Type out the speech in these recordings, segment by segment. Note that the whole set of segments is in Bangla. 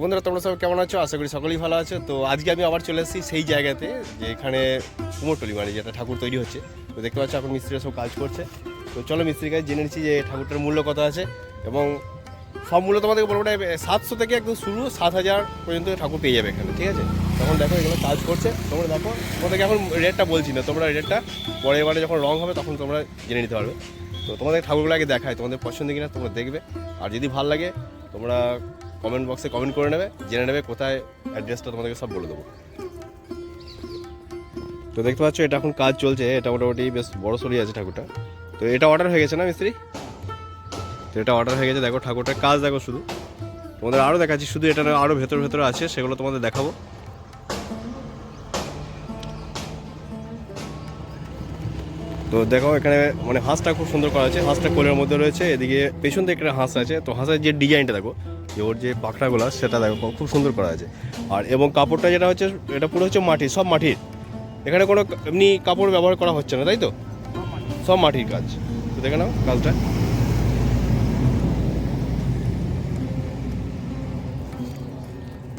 বন্ধুরা, তোমরা সব কেমন আছো? আশা করি সকলেই ভালো আছো। তো আজকে আমি আবার চলে এসেছি সেই জায়গাতে যে এখানে কুমোরটলি মানে যেটা ঠাকুর তৈরি হচ্ছে। তো দেখতে পাচ্ছ, এখন মিস্ত্রিরা সব কাজ করছে। তো চলো মিস্ত্রির কাছে জেনে নিচ্ছি যে ঠাকুরটার মূল্য কত আছে। এবং সব মূল্য তোমাদেরকে বলব না সাতশো থেকে একদম শুরু, সাত হাজার পর্যন্ত ঠাকুর পেয়ে যাবে এখানে, ঠিক আছে? তখন দেখো এগুলো কাজ করছে। তোমরা দেখো, তোমাদেরকে এখন রেটটা বলছি না, তোমরা রেটটা পরে এবারে যখন রং হবে তখন তোমরা জেনে নিতে পারবে। তো তোমাদের ঠাকুরগুলো আগে দেখায় তোমাদের পছন্দ কিনা তোমরা দেখবে। আর যদি ভালো লাগে, তোমরা কমেন্ট বক্সে কমেন্ট করে নেবে, জেনে নেবে কোথায় অ্যাড্রেসটা তোমাদেরকে সব বলে দেবো। তো দেখতে পাচ্ছ, এটা এখন কাজ চলছে, এটা মোটামুটি বেশ বড় সরি আছে ঠাকুরটা। তো এটা অর্ডার হয়ে গেছে না মিস্ত্রি? তো এটা অর্ডার হয়ে গেছে, দেখো ঠাকুরটার কাজ দেখো শুধু। তোমাদের আরও দেখাচ্ছি, শুধু এটা আরও ভেতর ভেতরে আছে, সেগুলো তোমাদের দেখাবো। তো দেখো, এখানে মানে হাঁসটা খুব সুন্দর করা আছে, হাঁসটা কোলের মধ্যে রয়েছে, এদিকে পেছন থেকে একটা হাঁস আছে। তো হাঁসের যে ডিজাইনটা দেখো যে ওর যে পাখনাগুলো, সেটা দেখো, খুব সুন্দর করা আছে। আর এবং কাপড়টা যেটা হচ্ছে, এটা পুরো হচ্ছে মাটির সব মাটির। এখানে কোনো এমনি কাপড় ব্যবহার করা হচ্ছে না, তাই তো? সব মাটির কাজ। তো দেখে নাও কাজটা।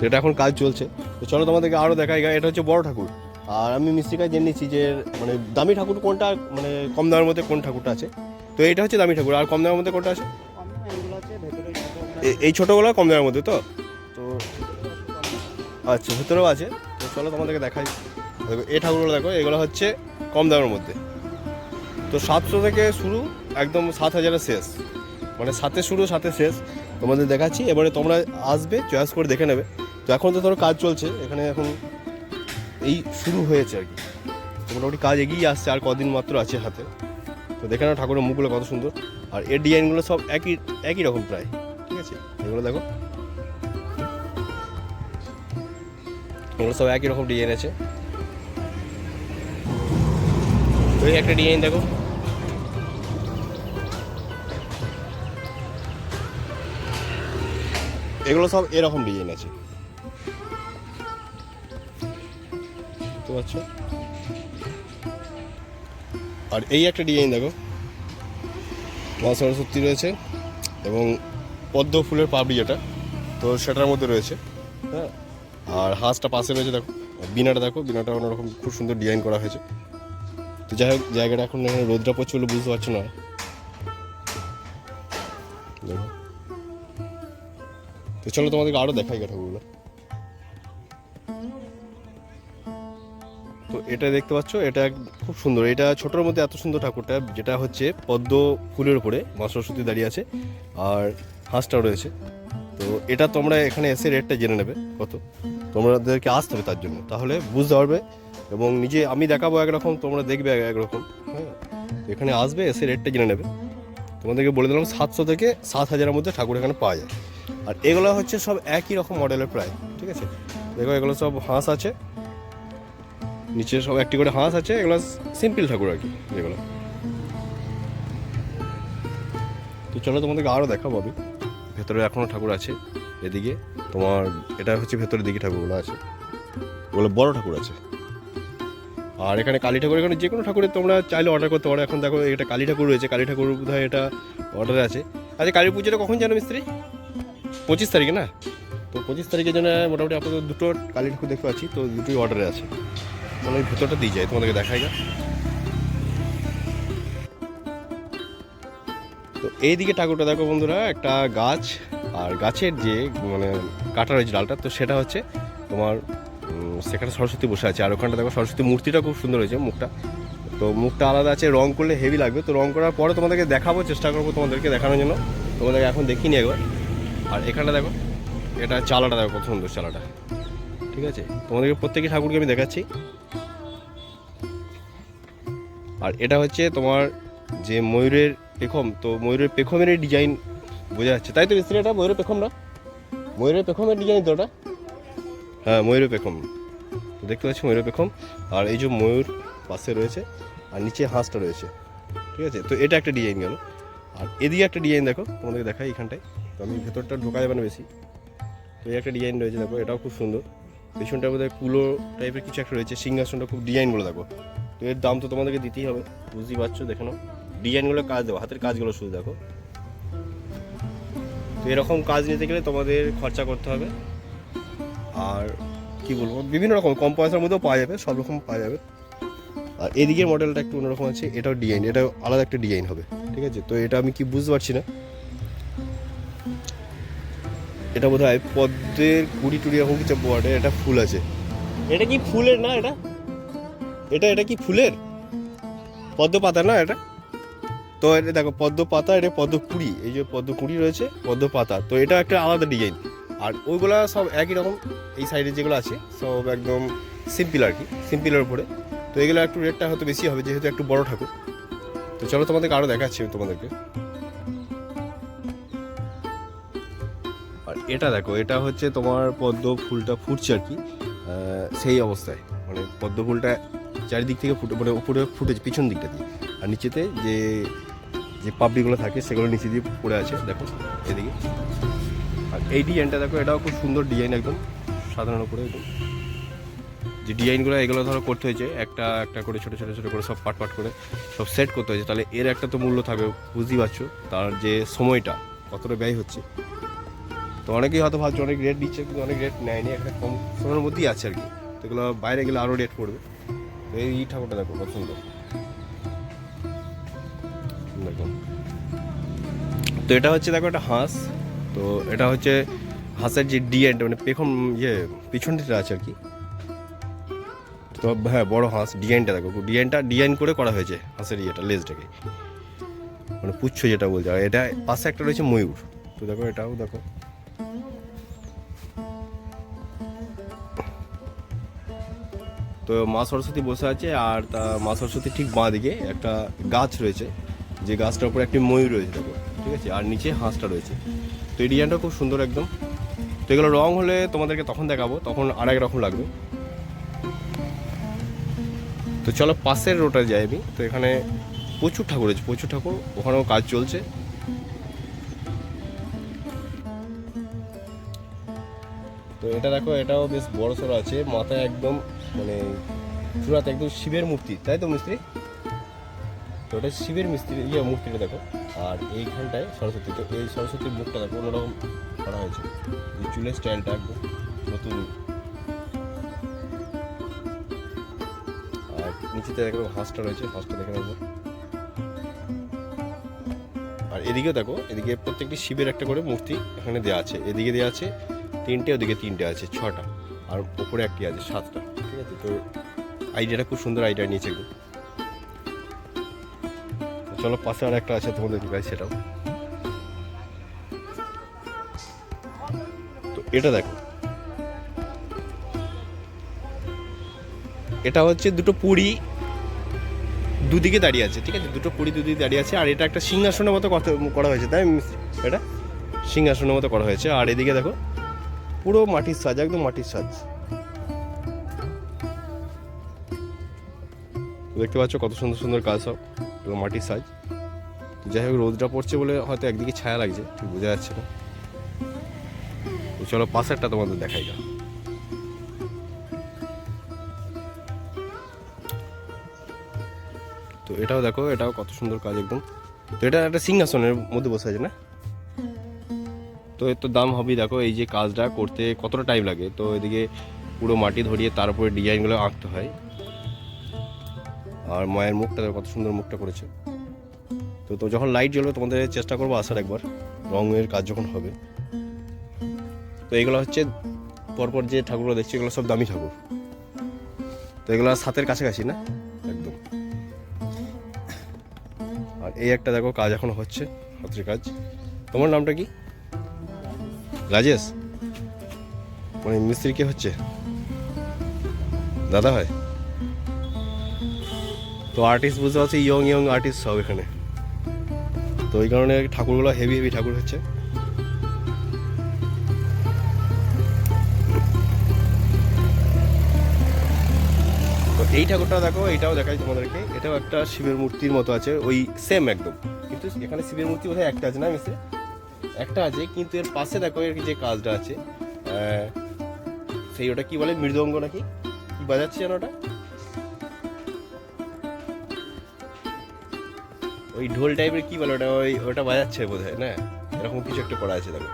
এটা এখন কাজ চলছে। তো চলো তোমাদেরকে আরও দেখাই এটা হচ্ছে বড় ঠাকুর। আর আমি মিস্ত্রি কাজ জেনে নিচ্ছি যে মানে দামি ঠাকুর কোনটা মানে কম দামের মধ্যে কোন ঠাকুরটা আছে। তো এটা হচ্ছে দামি ঠাকুর। আর কম দামের মধ্যে কোনটা আছে? এই ছোটোগুলো কম দামের মধ্যে তো? তো আচ্ছা ভেতরেও আছে। তো চলো তোমাদেরকে দেখাই। দেখো, এই ঠাকুরগুলো দেখো, এগুলো হচ্ছে কম দামের মধ্যে। তো সাতশো থেকে শুরু, একদম সাত হাজারের শেষ। মানে সাতে শুরু সাথে শেষ। তোমাদের দেখাচ্ছি, এবারে তোমরা আসবে চয়েস করে দেখে নেবে। তো এখন তো ধরো কাজ চলছে, এখানে এখন এই শুরু হয়েছে আর কি। মোটামুটি কাজ এগিয়ে আসছে, আর কদিন মাত্র আছে হাতে। তো দেখে নাও ঠাকুরের মুখগুলো কত সুন্দর। আর এর ডিজাইনগুলো সব একই একই রকম প্রায়। ঠিক আছে? এগুলো দেখো। এগুলো সব একই রকম ডিজাইন আছে। এই একটা ডিজাইন দেখো। এগুলো সব এরকম ডিজাইন আছে। বুঝতে পারছ আর এই একটা ডিজাইন দেখো। মা রয়েছে এবং পদ্ম ফুলের পাপড়ি যেটা, তো সেটার মধ্যে রয়েছে। হ্যাঁ। আর হাঁসটা পাশে রয়েছে, দেখো। বিনাটা দেখো বিনাটা অন্যরকম খুব সুন্দর ডিজাইন করা হয়েছে। তো যাই হোক, জায়গাটা এখন এখানে রোদটা পড়ছে বলে বুঝতে পারছ না? তো চলো তোমাদেরকে আরও দেখাই ঠাকুরগুলো তো এটা দেখতে পাচ্ছ, এটা খুব সুন্দর। এটা ছোটোর মধ্যে এত সুন্দর ঠাকুরটা, যেটা হচ্ছে পদ্ম ফুলের উপরে, মা সরস্বতী দাঁড়িয়ে আছে। আর হাঁসটাও রয়েছে। তো এটা তোমরা এখানে এসে রেটটা জেনে নেবে কত। তোমাদেরকে আসতে হবে তার জন্য। তাহলে বুঝতে পারবে এবং নিজে আমি দেখাবো একরকম, তোমরা দেখবে এক- একরকম। হ্যাঁ এখানে আসবে, এসে রেটটা জেনে নেবে। তোমাদেরকে বলে দিলাম সাতশো থেকে সাত হাজারের মধ্যে ঠাকুর এখানে পাওয়া যায়। আর এগুলো হচ্ছে সব একই রকম মডেলের প্রায়, ঠিক আছে? দেখো, এগুলো সব হাঁস আছে। নিচে সব একটি করে হাঁস আছে, এগুলো সিম্পল ঠাকুর আর কি, এগুলো। তো চলো তোমাদেরকে আরও দেখাবো আমি। ভেতরে এখনও ঠাকুর আছে, এদিকে। তোমার, এটা হচ্ছে ভেতরের দিকে ঠাকুরগুলো আছে। ওগুলো বড় ঠাকুর আছে। আর এখানে কালী ঠাকুর, এখানে যে কোনো ঠাকুরের তোমরা চাইলে অর্ডার করতে পারো। এখন দেখো, এটা কালী ঠাকুর রয়েছে। কালী ঠাকুর বোধহয় এটা অর্ডারে আছে। আচ্ছা কালী পুজোটা কখন জানো মিস্ত্রি? পঁচিশ তারিখে না? তো পঁচিশ তারিখের জন্য মোটামুটি আপনাদের দুটো কালী ঠাকুর দেখতে পাচ্ছি। তো দুটোই অর্ডারে আছে। ওই ভেতরটা দিয়ে যায় তোমাদেরকে দেখাই না তো এই দিকে ঠাকুরটা দেখো বন্ধুরা, একটা গাছ, আর গাছের যে মানে কাটা রয়েছে ডালটা, তো সেটা হচ্ছে তোমার সেখানে সরস্বতী বসে আছে, আর ওখানটা দেখো সরস্বতী মূর্তিটা খুব সুন্দর হয়েছে মুখটা। তো মুখটা আলাদা আছে, রং করলে হেভি লাগবে, তো রং করার পরে তোমাদেরকে দেখাবো, চেষ্টা করব তোমাদেরকে দেখানোর জন্য। তোমাদেরকে এখন দেখিনি একবার। আর এখানটা দেখো, এটা চালাটা দেখো, কত সুন্দর চালাটা। ঠিক আছে? তোমাদেরকে প্রত্যেকটি ঠাকুরকে আমি দেখাচ্ছি। আর এটা হচ্ছে তোমার যে ময়ূরের পেখম, তো ময়ূরের পেখমের এই ডিজাইন বোঝা যাচ্ছে। তাই তো মিস্ত্রি এটা, ময়ূরের পেখম না ময়ূরের পেখমের ডিজাইন তো ওটা হ্যাঁ ময়ূরের পেখম। দেখতে পাচ্ছি ময়ূরের পেখম। আর এই যে ময়ূর পাশে রয়েছে, আর নিচে হাঁসটা রয়েছে। ঠিক আছে? তো এটা একটা ডিজাইন গেল। আর এদিকে একটা ডিজাইন দেখো, তোমাদেরকে দেখাই এখানটায়। তো আমি ভেতরটা ঢোকা যাবে না বেশি। তো এই একটা ডিজাইন রয়েছে, দেখো, এটাও খুব সুন্দর। পেছনটা বোধহয় কুলো টাইপের কিছু একটা রয়েছে, সিংহাসনটা খুব ডিজাইন বলে দেখো। তো এর দাম তো তোমাদেরকে দিতেই হবে, বুঝতেই পারছ, দেখে নাও। ডিজাইনগুলো কাজ দেবো হাতের কাজগুলো শুধু দেখো। তো এরকম কাজ নিতে গেলে তোমাদের খরচা করতে হবে। আর কি বলব বিভিন্ন রকম কম পয়সার মধ্যেও পাওয়া যাবে সব রকম পাওয়া যাবে। আর এদিকের মডেলটা একটু অন্যরকম আছে এটাও ডিজাইন এটা আলাদা একটা ডিজাইন হবে ঠিক আছে? তো এটা আমি কি বুঝতে পারছি না? এটা বোধ হয় পদ্মের কুড়ি টুড়ি এরকম কিছু বর্ডে এটা ফুল আছে। এটা কি ফুলের না এটা? এটা এটা কি ফুলের? পদ্ম পাতা না এটা? তো এটা দেখো পদ্ম পাতা এটা পদ্ম কুড়ি এই যে পদ্ম কুড়ি রয়েছে পদ্ম পাতা তো এটা একটা আলাদা ডিজাইন আর ওইগুলা সব একই রকম, এই সাইডে যেগুলো আছে, সব একদম সিম্পল আর কি সিম্পলের উপরে। তো এগুলো একটু রেটটা হয়তো বেশি হবে, যেহেতু একটু বড় ঠাকুর। তো চলো তোমাদেরকে আরও দেখাচ্ছি তোমাদেরকে। আর এটা দেখো, এটা হচ্ছে তোমার পদ্ম ফুলটা ফুটছে আর কি সেই অবস্থায়। মানে পদ্ম ফুলটা চারিদিক থেকে ফুটে মানে উপরে ফুটেছে, পিছন দিকটা দিয়ে। আর নিচেতে যে যে পাপড়িগুলো থাকে সেগুলো নিচে দিয়ে পড়ে আছে, দেখো, এদিকে। আর এই ডিজাইনটা দেখো, এটাও খুব সুন্দর ডিজাইন একদম, সাধারণ করে একদম। যে ডিজাইনগুলো এগুলো ধরো করতে হয়েছে, একটা একটা করে ছোটো ছোটো ছোটো করে সব পাট পাট করে সব সেট করতে হয়েছে, তাহলে এর একটা তো মূল্য থাকবে, বুঝতেই পারছ? তার যে সময়টা, কতটা ব্যয় হচ্ছে। তো অনেকেই হয়তো ভাবছে, অনেক রেট দিচ্ছে, কিন্তু অনেক রেট নেয়নি, একটা কম সময়ের মধ্যেই আছে আর কি। তো এগুলো বাইরে গেলে আরও রেট পড়বে। এই ঠাকুরটা দেখো, কত সুন্দর। দেখো। তো এটা হচ্ছে দেখো একটা হাঁস। তো এটা হচ্ছে হাঁসের যে ডিজাইনটা মানে পেখম ইয়ে পিছনটা আছে আর কি। তো হ্যাঁ বড় হাঁস ডিজাইনটা দেখো। ডিজাইনটা ডিজাইন করে করা হয়েছে হাঁসের ইয়েটা, লেজটাকে। মানে পুচ্ছ যেটা বলছে। আর এটা পাশে একটা রয়েছে ময়ূর। তো দেখো এটাও দেখো। তো মা সরস্বতী বসে আছে আর তা মা সরস্বতী ঠিক বাঁ দিকে একটা গাছ রয়েছে। যে গাছটার উপরে একটি ময়ূর রয়েছে দেখো, ঠিক আছে? আর নিচে হাঁসটা রয়েছে। তো এই ডিজাইনটা খুব সুন্দর একদম। তো এগুলো রং হলে তোমাদেরকে তখন দেখাবো, তখন আর এক রকম লাগবে। তো চলো পাশের রোটা যাই আমি। তো এখানে প্রচুর ঠাকুর আছে প্রচুর ঠাকুর। ওখানেও কাজ চলছে। তো এটা দেখো, এটাও বেশ বড় সড়ো আছে। মাথায় একদম মানে চূড়াতে একদম শিবের মূর্তি, তাই তো মিস্ত্রি? তো ওটা শিবের মিস্ত্রি ইয়ে মূর্তিটা দেখো। আর এইখানটায় সরস্বতী, তো এই সরস্বতীর মুখটা দেখো, অন্যরকম করা হয়েছে। এই চুলের স্টাইলটা একদম নতুন। আর নিচেতে দেখো হাঁসটা রয়েছে, হাঁসটা দেখে নেব। আর এদিকেও দেখো, এদিকে প্রত্যেকটি শিবের একটা করে মূর্তি এখানে দেওয়া আছে। এদিকে দেওয়া আছে তিনটে, ওদিকে তিনটে আছে, ছটা। আর ওপরে একটি আছে, সাতটা। ঠিক আছে? তো আইডিয়াটা খুব সুন্দর আইডিয়া নিয়েছে চলো পাশে আর একটা আছে তোমাদের গাছ সেটাও। তো এটা দেখো। এটা হচ্ছে দুটো পুরি দুদিকে দাঁড়িয়ে আছে, ঠিক আছে? দুটো পুরি দুদিকে দাঁড়িয়ে আছে, আর এটা একটা সিংহাসনের মতো করা হয়েছে, তাই এটা সিংহাসনের মতো করা হয়েছে, আর এদিকে দেখো, পুরো মাটির সাজ, একদম মাটির সাজ। দেখতে পাচ্ছ কত সুন্দর সুন্দর কাজ সব। এগুলো মাটির সাজ যাই হোক, রোদটা পড়ছে বলে হয়তো একদিকে ছায়া লাগছে, ঠিক বোঝা যাচ্ছে না। চলো, পাশেরটা তোমাদের দেখাই না তো এটাও দেখো, এটাও কত সুন্দর কাজ একদম। তো এটা একটা সিংহাসনের মধ্যে বসে আছে না? তো এর তো দাম হবেই, দেখো, এই যে কাজটা করতে কতটা টাইম লাগে। তো এদিকে পুরো মাটি ধরিয়ে তার উপরে ডিজাইনগুলো আঁকতে হয়। আর মায়ের মুখটা কত সুন্দর মুখটা করেছে। তো তো যখন লাইট জ্বলবে, তোমাদের চেষ্টা করব আসার একবার। রঙের কাজ যখন হবে। তো এগুলো হচ্ছে, পরপর যে ঠাকুরগুলো দেখছি, এগুলো সব দামি ঠাকুর। তো এগুলো সাতের কাছাকাছি না? একদম। আর এই একটা দেখো, কাজ এখন হচ্ছে হাতের কাজ। তোমার নামটা কি? রাজেশ। মানে মিস্ত্রি কে হচ্ছে? দাদা হয়? তো আর্টিস্ট বুঝতে পারছি ইয়ং ইয়ং আর্টিস্ট সব এখানে। তো ওই কারণে ঠাকুরগুলো হেভি হেভি ঠাকুর হচ্ছে। তো এই ঠাকুরটা দেখো এটাও দেখাই তোমাদেরকে। এটাও একটা শিবের মূর্তির মতো আছে, ওই সেম একদম। কিন্তু এখানে শিবের মূর্তি বোধহয় একটা আছে না মিস্ত্রি একটা আছে, কিন্তু এর পাশে দেখো এর যে কাজটা আছে। সেই ওটা কি বলে, মৃদঙ্গ নাকি? কি বাজাচ্ছে যেন ওটা? ওই ঢোল টাইপের কি বলে ওটা? ওই, ওটা বাজাচ্ছে বোধ হয় না? এরকম কিছু একটা করা আছে, দেখো।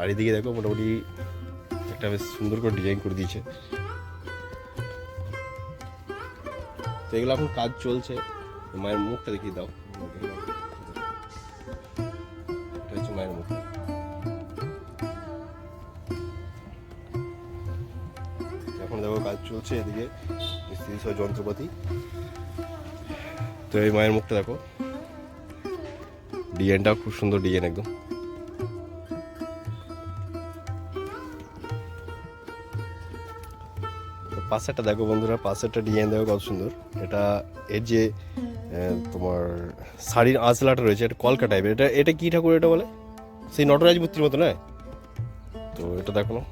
আর এদিকে দেখো, মোটামুটি একটা বেশ সুন্দর করে ডিজাইন করে দিয়েছে। তো এগুলো এখন কাজ চলছে। মায়ের মুখটা দেখিয়ে দাও। চলছে এদিকে যন্ত্রপাতি। তো এই মায়ের মুখটা দেখো। ডিজাইনটাও খুব সুন্দর ডিজাইন একদম। পাশেরটা দেখো বন্ধুরা পাশেরটা ডিজাইন দেখো কত সুন্দর। এটা এর যে তোমার শাড়ির আঁচলাটা রয়েছে, এটা কলকা টাইপের এটা এটা কি ঠাকুর এটা বলে? সেই নটরাজ মূর্তির মতো নয় তো এটা দেখো না।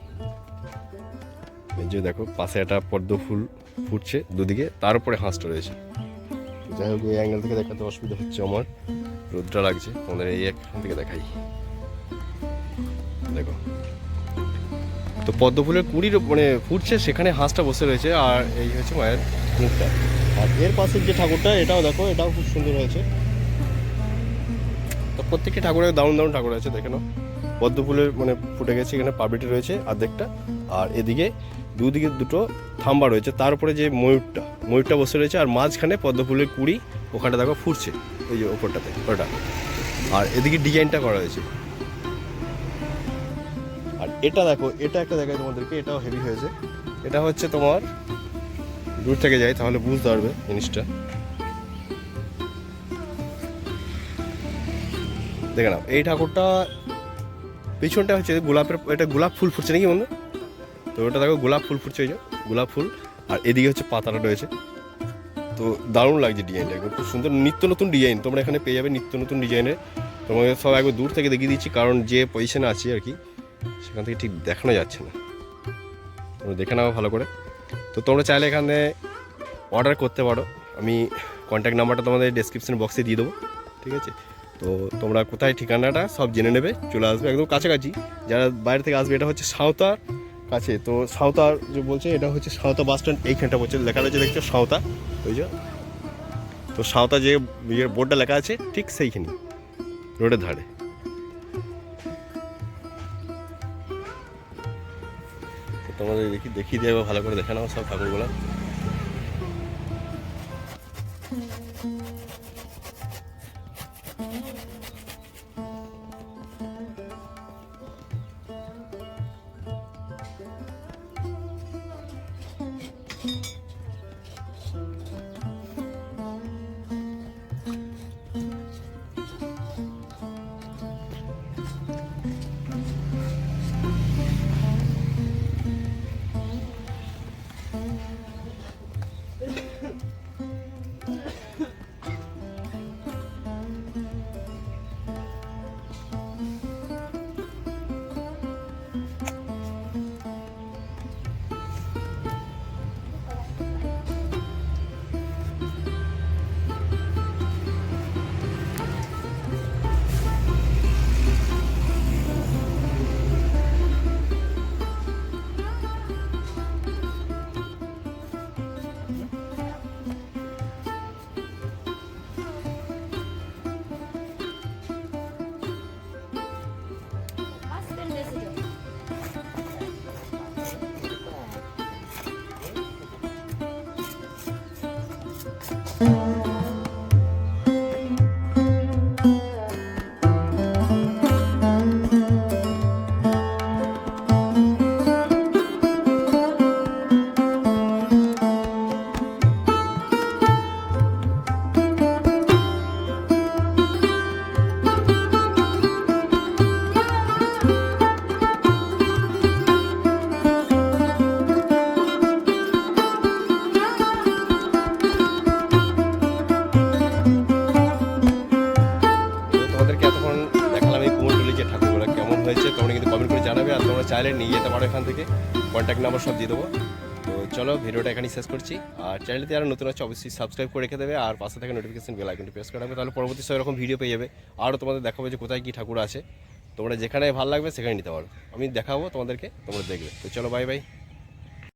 যে দেখো, পাশে একটা পদ্ম ফুল ফুটছে দুদিকে, তার উপরে হাঁসটা রয়েছে। যাই হোক, এই অ্যাঙ্গেল থেকে দেখাতে অসুবিধা হচ্ছে আমার। রোদটা লাগছে, তোমাদের এই এখান থেকে দেখাই। দেখো। তো পদ্ম ফুলের কুড়ির মানে ফুটছে, সেখানে হাঁসটা বসে রয়েছে, আর এই হচ্ছে মায়ের মুখটা। আর এর পাশের যে ঠাকুরটা, এটাও দেখো, এটাও খুব সুন্দর হয়েছে। তো প্রত্যেকটি ঠাকুরের দারুণ দারুণ ঠাকুর আছে, দেখে নাও। পদ্ম ফুলের মানে ফুটে গেছে, এখানে পাবলিটি রয়েছে অর্ধেকটা আর এদিকে দুদিকে দুটো থাম্বা রয়েছে। তার উপরে যে ময়ূরটা ময়ূরটা বসে রয়েছে আর মাঝখানে পদ্ম ফুলের কুড়ি, ওখানটা দেখো ফুটছে ওই যে ওপরটাতে, ওটা। আর এদিকে ডিজাইনটা করা হয়েছে। আর এটা দেখো, এটা একটা দেখাই তোমাদেরকে, এটাও হেভি হয়েছে। এটা হচ্ছে তোমার, দূর থেকে যাই, তাহলে বুঝতে পারবে জিনিসটা। দেখে নাও, এই ঠাকুরটা, পিছনটা হচ্ছে গোলাপের, এটা গোলাপ ফুল ফুটছে নাকি বন্ধু? তো ওটা দেখো গোলাপ ফুল ফুটছে ওই যে, গোলাপ ফুল। আর এদিকে হচ্ছে পাতাটা রয়েছে। তো দারুণ লাগছে ডিজাইনটা একদম খুব সুন্দর নিত্য নতুন ডিজাইন তোমরা এখানে পেয়ে যাবে নিত্য নতুন ডিজাইনের তোমাদের সব একবার দূর থেকে দেখিয়ে দিচ্ছি, কারণ যে পজিশনে আছি আর কি, সেখান থেকে ঠিক দেখানো যাচ্ছে না। তোমরা দেখে নাও ভালো করে। তো তোমরা চাইলে এখানে অর্ডার করতে পারো। আমি কন্ট্যাক্ট নাম্বারটা তোমাদের ডেসক্রিপশন বক্সে দিয়ে দেবো, ঠিক আছে? তো তোমরা কোথায় ঠিকানাটা সব জেনে নেবে, চলে আসবে একদম কাছাকাছি। যারা বাইরে থেকে আসবে, এটা হচ্ছে সাঁওতার কাছে। তো সাঁওতার যে বলছে, এটা হচ্ছে সাঁওতা বাস স্ট্যান্ড, এইখানটা বলছে, লেখা রয়েছে দেখছ সাঁওতা, ওই যে। তো সাঁওতা যে ইয়ের বোর্ডটা লেখা আছে, ঠিক সেইখানে রোডের ধারে। তোমাদের দেখি দেখিয়ে দেবো ভালো করে দেখে নাও সব ঠাকুরগুলো। তো চাইলে নিয়ে যেতে পারো এখান থেকে। কন্ট্যাক্ট নাম্বার সব দিয়ে দেবো। তো চলো ভিডিওটা এখানেই শেষ করছি। আর চ্যানেলটি যারা নতুন আছে, অবশ্যই সাবস্ক্রাইব করে রেখে দেবে। আর পাশে থেকে নোটিফিকেশন বেল আইকনটি প্রেস করে রাখবে। তাহলে পরবর্তী সময় এরকম ভিডিও পেয়ে যাবে। আরও তোমাদের দেখাবো যে কোথায় কী ঠাকুর আছে। তোমরা যেখানে ভালো লাগবে সেখানে নিতে পারো। আমি দেখাবো তোমাদেরকে, তোমরা দেখবে। তো চলো বাই বাই